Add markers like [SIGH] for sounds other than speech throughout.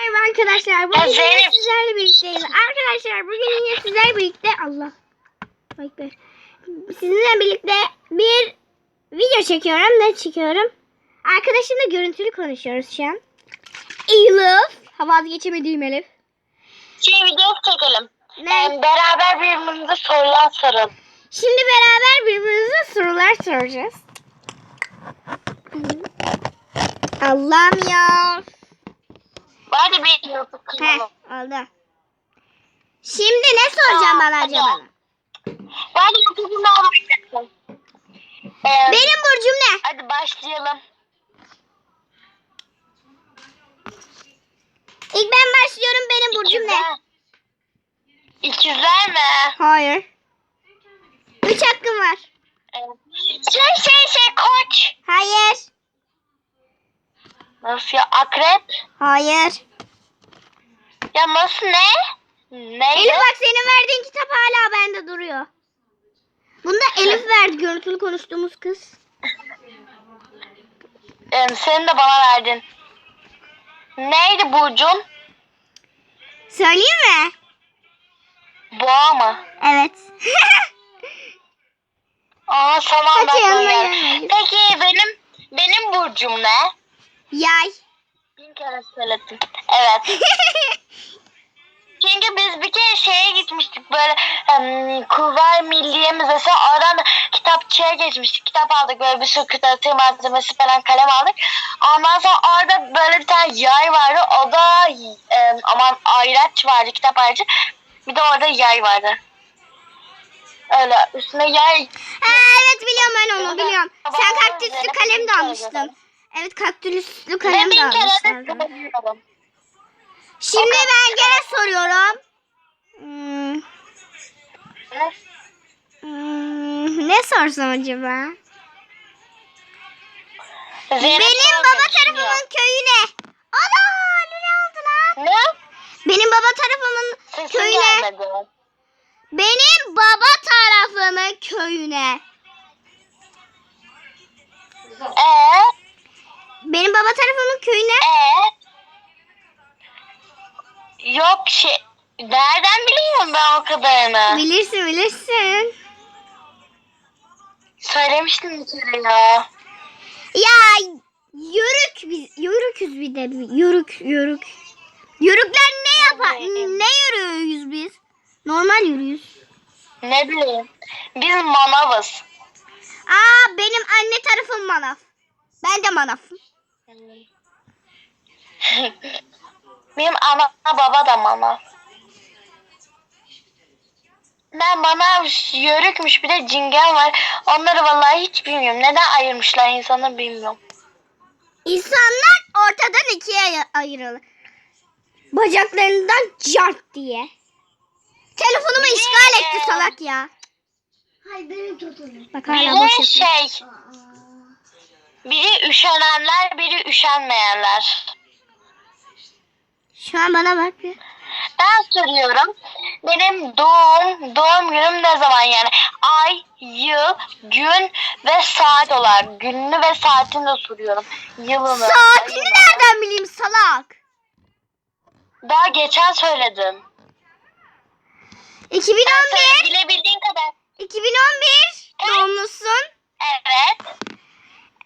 Merhaba arkadaşlar. Bugün yine sizlerle birlikteyiz. Arkadaşlar bugün yine sizlerle birlikte Allah. Bekle. Sizinle birlikte bir video çekiyorum. Ne çekiyorum? Arkadaşımla görüntülü konuşuyoruz şu an. Elif. Ha vazgeçemediğim Elif. Şey video çekelim. Ne? Ee, beraber birbirimize sorular soralım. Şimdi beraber birbirimize sorular soracağız. Allah'ım ya. Hadi bir YouTube Heh, oldu. Şimdi ne soracağım bana acaba? Hadi YouTube'un başlayalım. Ee, Benim burcum ne? Hadi başlayalım. İlk ben başlıyorum. Benim burcum ne? İkizler mi? Hayır. Üç hakkım var. Ee, şey şey şey koç. Hayır. Nasıl ya akrep? Hayır. Ya nasıl ne? Neydi? Elif bak senin verdiğin kitap hala bende duruyor. Bunu da Elif verdi görüntülü konuştuğumuz kız. Ee, sen de bana verdin. Neydi Burcun? Söyleyeyim mi? Boğa mı? Evet. Aa sana Hadi. Peki benim benim burcum ne? Yay. Bin kere söyledim. Evet. [LAUGHS] Çünkü biz bir kere şeye gitmiştik böyle um, Kuvayi Milliye Müzesi oradan da kitapçıya geçmiştik. Kitap aldık böyle bir sürü kırtasiye malzemesi falan kalem aldık. Ondan sonra orada böyle bir tane yay vardı. O da em, aman ayraç vardı kitap ayrıcı. Bir de orada yay vardı. Öyle üstüne yay Ha, evet biliyorum ben onu biliyorum. Sen kaktüslü kalem de almıştın. Evet kaktüslü kalem de söylüyorum. Şimdi ben gene soruyorum. Hmm, hmm, ne sorsam acaba? Zeynep Benim baba tarafımın köyü ne? Ana ne oldu lan? Ne? Benim baba tarafımın Sesin köyü ne? gelmedi. Benim baba tarafımın köyü ne? Ee, Benim baba tarafımın köyü ne? ee. Yok şey. Nereden biliyorum ben o kadarını? Bilirsin bilirsin. Söylemiştin bir kere ya. Ya yörük biz yörüküz bir de yörük yörük. Yörükler ne yapar? Ne yürüyoruz biz? Normal yürüyoruz. Ne bileyim. Biz manavız. Aa benim anne tarafım manaf. Ben de manafım. [LAUGHS] Benim ana baba da manav. Ben bana yörükmüş bir de cingen var. Onları vallahi hiç bilmiyorum. Neden ayırmışlar insanı bilmiyorum. İnsanlar ortadan ikiye ay- ayrılır. Bacaklarından cart diye. Telefonumu işgal etti salak ya. Hayır benim tutunum. Bak hala boş yapıyor. şey, biri üşenenler, biri üşenmeyenler. Şu an bana bak bir. Ben soruyorum. Benim doğum doğum günüm ne zaman yani? Ay, yıl, gün ve saat olarak. Gününü ve saatini de soruyorum. Yılını. Saatini ayını. nereden bileyim salak? Daha geçen söyledim. Sen 2011 söyle, bilebildiğin kadar. 2011 doğumlusun. Evet.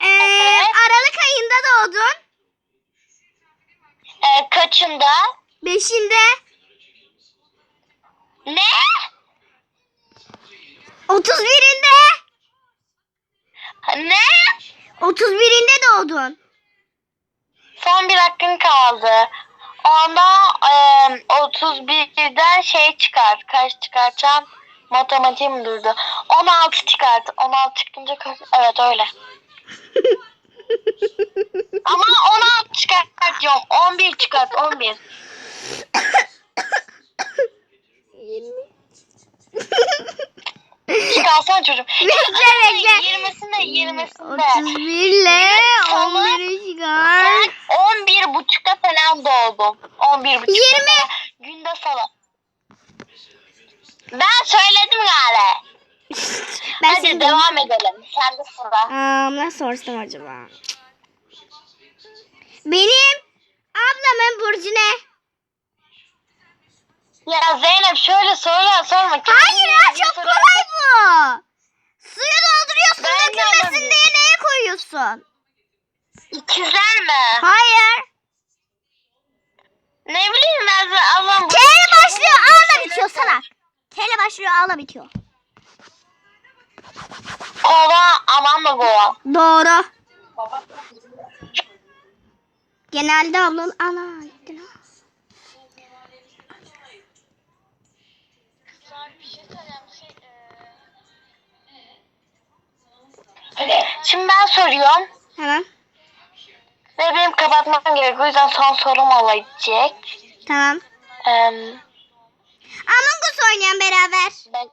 Ee, Evet. Aralık ayında doğdun. Ee, kaçında? Beşinde. Ne? 31'inde. Ne? 31'inde doğdun. Son bir hakkın kaldı. Onda e, 31'den şey çıkar. Kaç çıkartacağım? Matematiğim durdu. 16 çıkart. 16 çıkınca kaç? Evet öyle. Ama 16 çıkart diyorum. 11 çıkart. 11. Çıkarsan çocuğum. Bekle. 20'sinde 20'sinde. 31 ile Salı, 11'i çıkar. Ben 11 buçukta falan doğdum. 11 buçukta 20. falan. Günde salı. Ben söyledim galiba. Ben Hadi devam edelim. Sen de sıra. Aa, ne sorsam acaba? Benim Ablamın burcu ne? Ya Zeynep şöyle sorular sorma. Hayır ya çok kolay bu. Suyu dolduruyorsun Ben de dökülmesin olabilir. diye neye koyuyorsun? İkizler mi? Hayır. Ne bileyim ben de Allah'ım. K ile başlıyor A ile bitiyor salak. K ile başlıyor A ile bitiyor. Kova aman da kova. Doğru. Genelde ablanın ana. Şimdi ben soruyorum. Tamam. Ve benim kapatmam gerek. O yüzden son sorum olacak. Tamam. Ee, Among Us oynayalım beraber. ben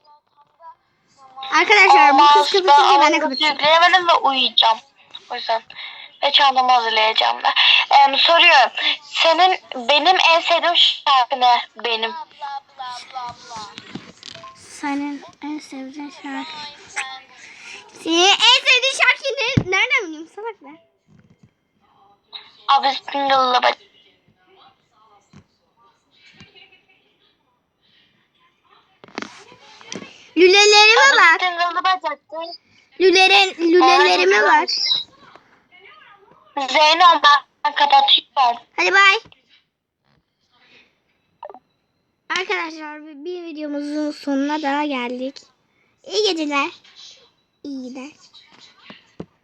Arkadaşlar bu kız kapatınca ben de kapatacağım. yükleyemedim ve uyuyacağım. O yüzden ve çantamı hazırlayacağım da. Ee, soruyorum. Senin benim en sevdiğim şarkı ne? Benim. Senin en sevdiğin şarkı. Senin en sevdiğin şarkı ne? Nereden bileyim salak ben. Abi single'la bak. Lülelerime bacaktı. Lüleren, lülelerime bak. Zeynep ben kapatıyorum. Hadi bay. Arkadaşlar bir videomuzun sonuna daha geldik. İyi geceler. İyi geceler.